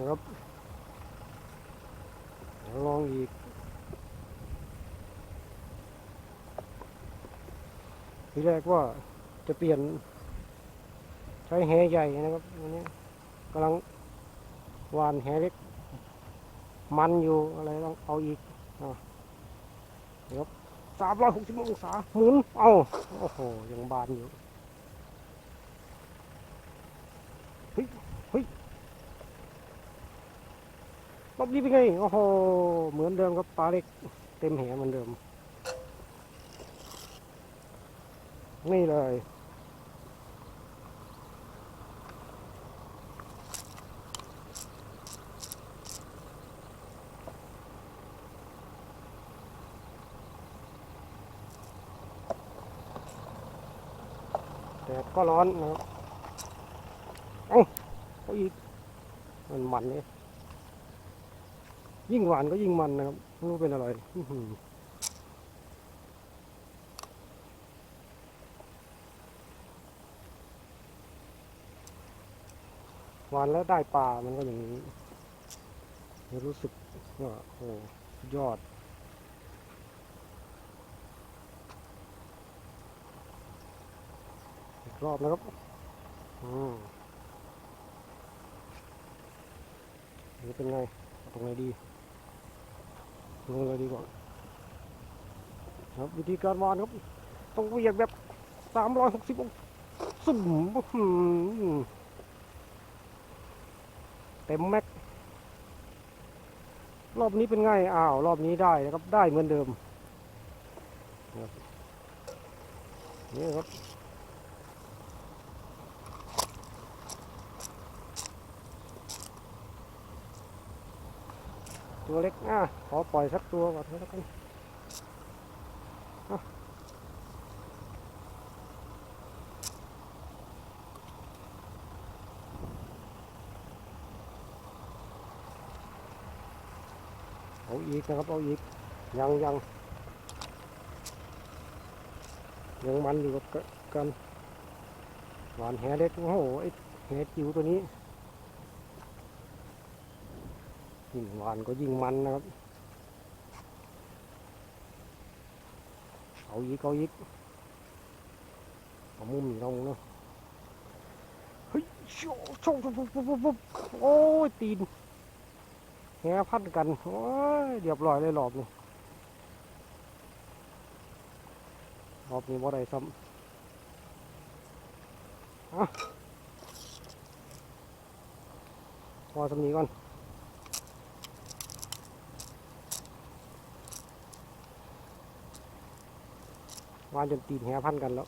นะครับลองอีกทีแรกว่าจะเปลี่ยนใช้แหใหญ่นะครับวันนี้กำลังหวานแหเล็ก มันอยู่อะไรต้องเอาอีกอะเดี๋ยวสามร้อยหกสิบองศาหมุน เอาโอ้โห ยังบานอยู่ เฮ้ย เฮ้ย รอบนี้เป็นไง โอ้โห เหมือนเดิมครับปลาเล็ก เต็มแหเหมือนเดิม นี่เลย แต่ก็ร้อนนะครับ เอาเอาอีก มันมันเนี่ย ยิ่งหวานก็ยิ่งมันนะครับไม่รู้เป็นอะไรอื้อหือหวานแล้วได้ปลา มันก็อย่างนี้รู้สึกว่าโอ้ยอดอีกรอบนะครับอืมนี่เป็นไง ตรงไหนดี ลงเลยดีกว่าครับวิธีการวานครับต้องเวียงแบบสามร้อยหกสิบองสุ่มเต็มแม็กรอบนี้เป็นไงอ้าว รอบนี้ได้นะครับ ได้เหมือนเดิมนี่ครับ ตัวเล็กอะขอปล่อยสักตัวก่อนแล้วกันเอาอีกนะครับเอาอีกยังยังยังมันอยู่กับกันหวานแหเล็กโอ้โหไอแหจิ๋วตัวนี้ ยิ่งหวานก็ยิ่งมันนะครับเอาอีกเอาอีกเอามุมลงเนาะเฮ้ยโชว์โชว์โชว์โชว์โชว์โอ้ยตีนแหพันกันโอ้ยเรียบร้อยเลยรอบนี้รอบนี้บ่ได้ซ้ำอะพอสำนีก่อน วานจนตีนแหพันกันแล้ว